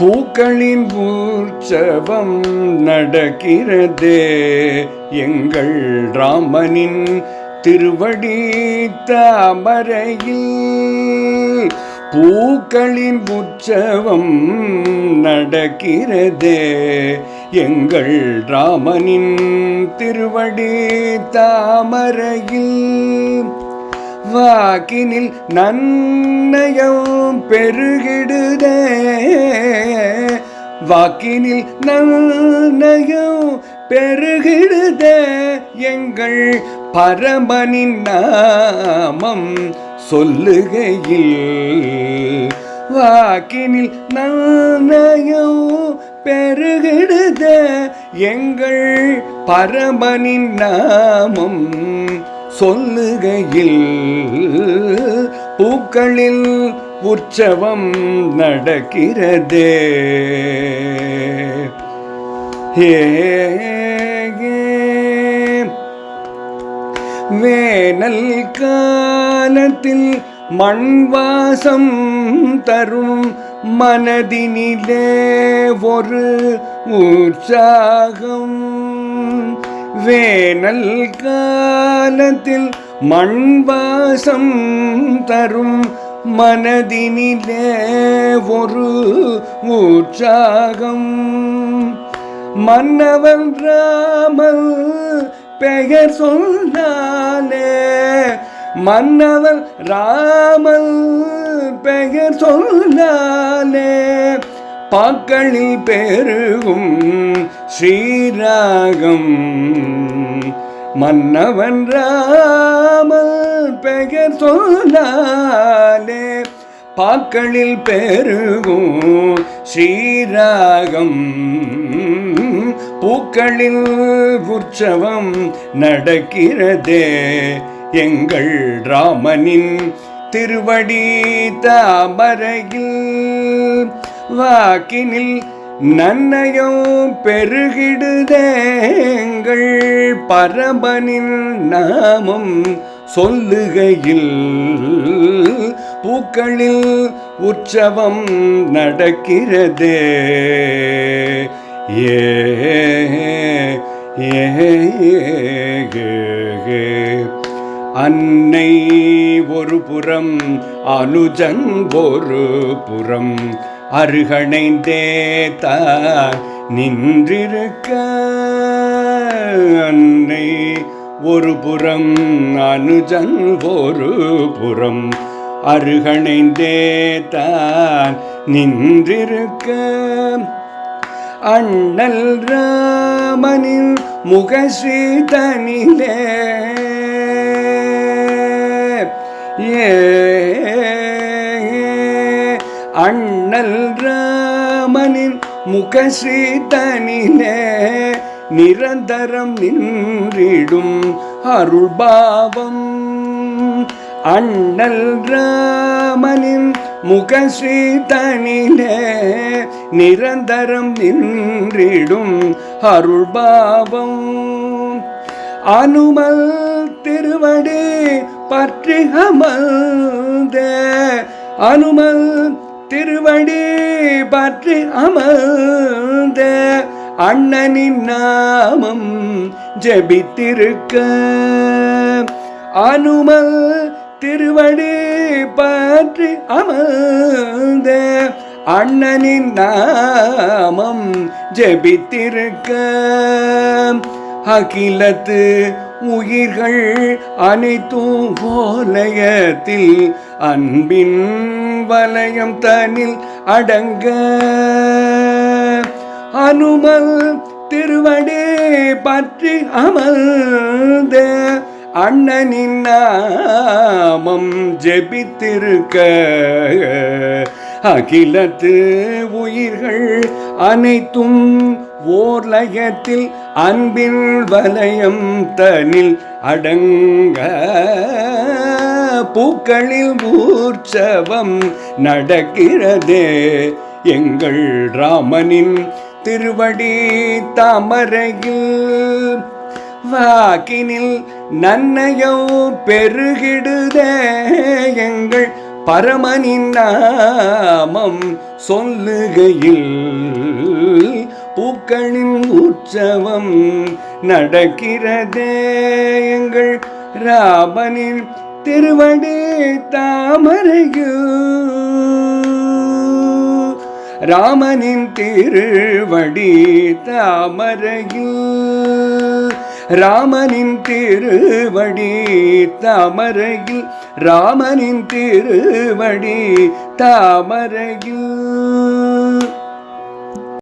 பூக்களின் உற்சவம் நடக்கிறதே எங்கள் ராமனின் திருவடி தாமரையில். பூக்களின் உற்சவம் நடக்கிறதே எங்கள் ராமனின் திருவடி தாமரையில். வாக்கினில் நன்னயம் பெருகிடுதே வாக்கினில் நன்னயம் பெருகிடுத எங்கள் பரமனின் நாமம் சொல்லுகையில். வாக்கினில் நன்னயம் பெருகிடுத எங்கள் பரமனின் நாமம் சொல்லுகையில். பூக்களில் உற்சவம் நடக்கிறதே. வேனல் காலத்தில் மண்வாசம் தரும் மனதினிலே ஒரு உற்சாகம். வேனல் காலத்தில் மண்வாசம் தரும் மனதினிலே ஒரு உற்சாகம். மன்னவன் ராமல் பெயர் சொன்னானே மன்னவன் ராமல் பெயர் சொன்னானே பாக்களில் பெருகும் ஸ்ரீராகம். மன்னவன் ராமல் பெயர் சொன்னாலே பாக்களில் பெருகும் ஸ்ரீராகம். பூக்களில் உற்சவம் நடக்கிறதே. எங்கள் ராமனின் திருவடி தாமரையில் வாக்கினில் நன்னையும் பெருகிடுதே. எங்கள் பரமனின் நாமம் சொல்லுகையில் பூக்களில் உற்சவம் நடக்கிறதே. அன்னை ஒரு புறம் அனுஜன் ஒரு புறம். அருகணைந்தே தார் நின்றிருக்க. அன்னை ஒரு புறம் அனுஜன் ஒரு புறம். அருகணைந்தே தான் நின்றிருக்க. அண்ணல் ராமனின் முகஸ்ரீ தனிலே ஏ அண்ணல் ராமனின் முகஸ்ரீ தனிலே நிரந்தரம் நின்றிடும் அருள்பாவம். அண்ணல் ராமன் முகஸ்ரீ தனிலே நிரந்தரம் நின்றிடும் அருள்பாவம் அனுமல் திருவடி பற்றி அமர்ந்த அனுமல் திருவடி பற்றி அமர்ந்த அண்ணனின் நாமம் ஜபித்திருக்க. அனுமல் திருவடி பற்றி அமர்ந்த அண்ணனின் நாமம் ஜெபித்திருக்க. அகிலத்து உயிர்கள் அனைத்தும் போலயத்தில் அன்பின் வலயம் தனில் அடங்க. அனுமல் திருவடி பற்றி அமர்ந்த அண்ணனின் நாமம் ஜெபித்திருக்க அகிலத்து உயிர்கள் அனைத்தும் ஓர் லயத்தில் அன்பின் வலயம் தனில் அடங்க. பூக்களில் ஊர்ச்சவம் நடக்கிறதே எங்கள் ராமனின் திருவடி தாமரையில் வாக்கினில் நன்னையோ பெருகிடுதே எங்கள் பரமனின் நாமம் சொல்லுகையில். பூக்களின் உற்சவம் நடக்கிறதே எங்கள் ராமனின் திருவடி தாமரையில் ராமனின் திருவடி தாமரையில் ராமனின் திருவடி தாமரையில் ராமனின் திருவடி தாமரையில்.